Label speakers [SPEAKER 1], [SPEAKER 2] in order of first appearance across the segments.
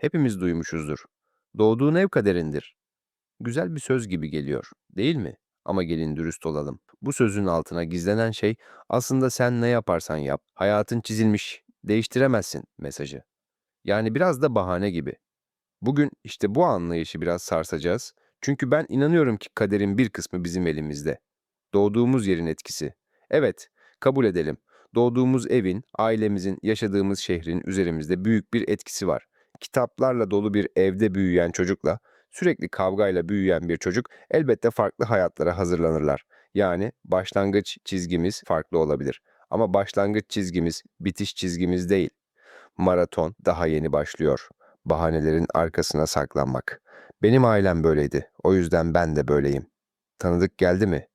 [SPEAKER 1] Hepimiz duymuşuzdur. Doğduğun ev kaderindir. Güzel bir söz gibi geliyor, değil mi? Ama gelin dürüst olalım. Bu sözün altına gizlenen şey aslında sen ne yaparsan yap, hayatın çizilmiş, değiştiremezsin mesajı. Yani biraz da bahane gibi. Bugün işte bu anlayışı biraz sarsacağız. Çünkü ben inanıyorum ki kaderin bir kısmı bizim elimizde. Doğduğumuz yerin etkisi. Evet, kabul edelim. Doğduğumuz evin, ailemizin, yaşadığımız şehrin üzerimizde büyük bir etkisi var. Kitaplarla dolu bir evde büyüyen çocukla, sürekli kavgayla büyüyen bir çocuk elbette farklı hayatlara hazırlanırlar. Yani başlangıç çizgimiz farklı olabilir. Ama başlangıç çizgimiz bitiş çizgimiz değil. Maraton daha yeni başlıyor. Bahanelerin arkasına saklanmak. Benim ailem böyleydi. O yüzden ben de böyleyim. Tanıdık geldi mi?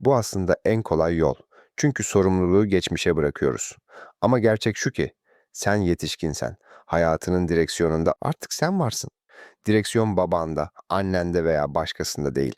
[SPEAKER 1] Bu aslında en kolay yol. Çünkü sorumluluğu geçmişe bırakıyoruz. Ama gerçek şu ki, sen yetişkinsen, hayatının direksiyonunda artık sen varsın. Direksiyon babanda, annende veya başkasında değil.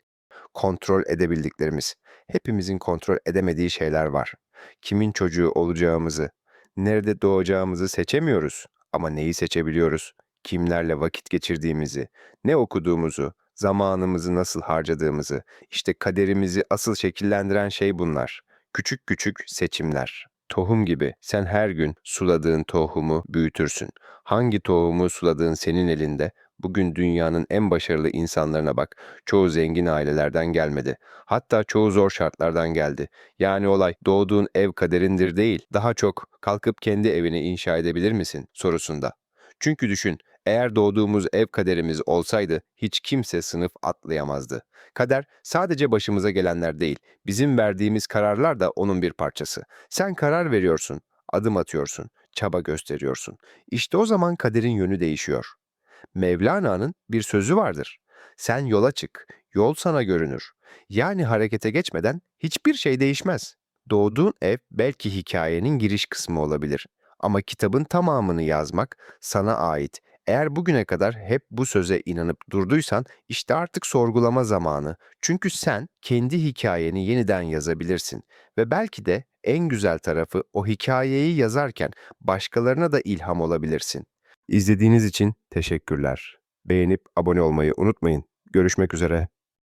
[SPEAKER 1] Kontrol edebildiklerimiz, hepimizin kontrol edemediği şeyler var. Kimin çocuğu olacağımızı, nerede doğacağımızı seçemiyoruz. Ama neyi seçebiliyoruz? Kimlerle vakit geçirdiğimizi, ne okuduğumuzu, zamanımızı nasıl harcadığımızı, işte kaderimizi asıl şekillendiren şey bunlar. Küçük küçük seçimler. Tohum gibi sen her gün suladığın tohumu büyütürsün. Hangi tohumu suladığın senin elinde. Bugün dünyanın en başarılı insanlarına bak. Çoğu zengin ailelerden gelmedi. Hatta çoğu zor şartlardan geldi. Yani olay doğduğun ev kaderindir değil. Daha çok kalkıp kendi evini inşa edebilir misin sorusunda. Çünkü düşün, eğer doğduğumuz ev kaderimiz olsaydı hiç kimse sınıf atlayamazdı. Kader sadece başımıza gelenler değil, bizim verdiğimiz kararlar da onun bir parçası. Sen karar veriyorsun, adım atıyorsun, çaba gösteriyorsun. İşte o zaman kaderin yönü değişiyor. Mevlana'nın bir sözü vardır. Sen yola çık, yol sana görünür. Yani harekete geçmeden hiçbir şey değişmez. Doğduğun ev belki hikayenin giriş kısmı olabilir. Ama kitabın tamamını yazmak sana ait. Eğer bugüne kadar hep bu söze inanıp durduysan işte artık sorgulama zamanı. Çünkü sen kendi hikayeni yeniden yazabilirsin ve belki de en güzel tarafı o hikayeyi yazarken başkalarına da ilham olabilirsin. İzlediğiniz için teşekkürler. Beğenip abone olmayı unutmayın. Görüşmek üzere.